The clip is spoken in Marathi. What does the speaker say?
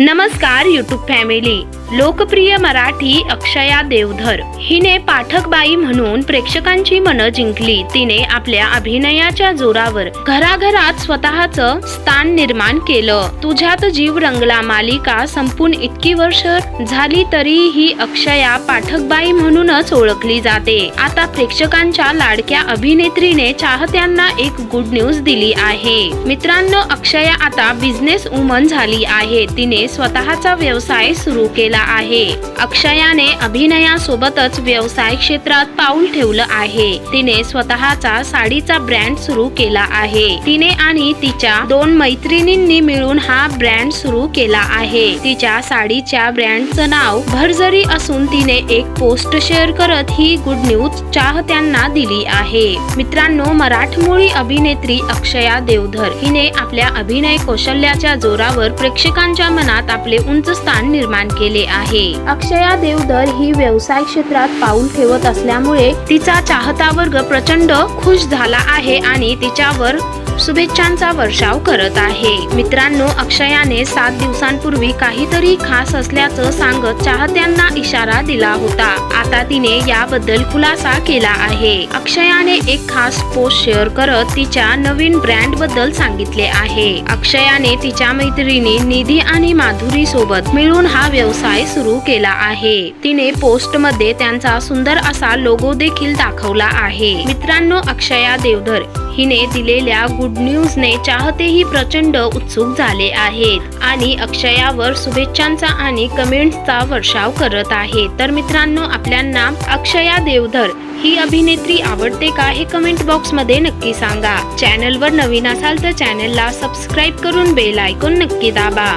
नमस्कार यूट्यूब फॅमिली लोकप्रिय मराठी अक्षया देवधर. हिने पाठकबाई म्हणून प्रेक्षकांची मनं जिंकली. तिने आपल्या अभिनयाच्या जोरावर घराघरात स्वतःचं स्थान निर्माण केलं. तुझ्यात जीव रंगला मालिका संपून इतकी वर्ष झाली तरी ही अक्षया पाठकबाई म्हणूनच ओळखली जाते. आता प्रेक्षकांच्या लाडक्या अभिनेत्रीने चाहत्यांना एक गुड न्यूज दिली आहे. मित्रांनो अक्षया आता बिझनेस वुमन झाली आहे. तिने स्वतःचा व्यवसाय सुरू केला आहे. अक्षयाने अभिनयासोबतच व्यवसाय क्षेत्रात पाऊल ठेवलं आहे. तिने स्वतःचा साडीचा ब्रँड सुरू केला आहे. तिने आणि तिच्या दोन मैत्रिणींनी मिळून हा ब्रँड सुरू केला आहे. तिच्या साडीच्या ब्रँडचं नाव भरजरी असून तिने एक पोस्ट शेअर करत ही गुड न्यूज चाहत्यांना दिली आहे. मित्रांनो मराठमोळी अभिनेत्री अक्षया देवधर हिने आपल्या अभिनय कौशल्याच्या जोरावर प्रेक्षकांच्या मनात आपले उंच स्थान निर्माण केले. आहे. अक्षया देवधर ही व्यवसाय क्षेत्रात पाऊल ठेवत असल्यामुळे तिचा चाहता वर्ग प्रचंड खुश झाला आहे आणि तिच्यावर शुभेच्छांचा वर्षाव करत आहे. मित्रांनो अक्षयाने सात दिवसांपूर्वी काहीतरी खास असल्याचं सांगत चाहत्यांना इशारा दिला होता. आता तिने याबद्दल खुलासा केला आहे. अक्षयाने एक खास पोस्ट शेअर करत तिच्या नवीन ब्रँडबद्दल सांगितले आहे. अक्षयाने तिच्या मैत्रिणी निधी आणि माधुरी सोबत मिळून हा व्यवसाय सुरू केला आहे. तिने पोस्टमध्ये त्यांचा सुंदर असा लोगो देखील दाखवला आहे. मित्रांनो अक्षया देवधर हिने दिलेल्या गुड न्यूजने चाहतेही प्रचंड उत्सुक झाले आहेत आणि अक्षयावर शुभेच्छांचा आणि कमेंट्सचा वर्षाव करत आहे. तर मित्रांनो आपल्यांना अक्षया देवधर ही अभिनेत्री आवडते का हे कमेंट बॉक्समध्ये नक्की सांगा. चॅनलवर नवीन असाल तर चॅनलला सबस्क्राईब करून बेल आयकॉन नक्की दाबा.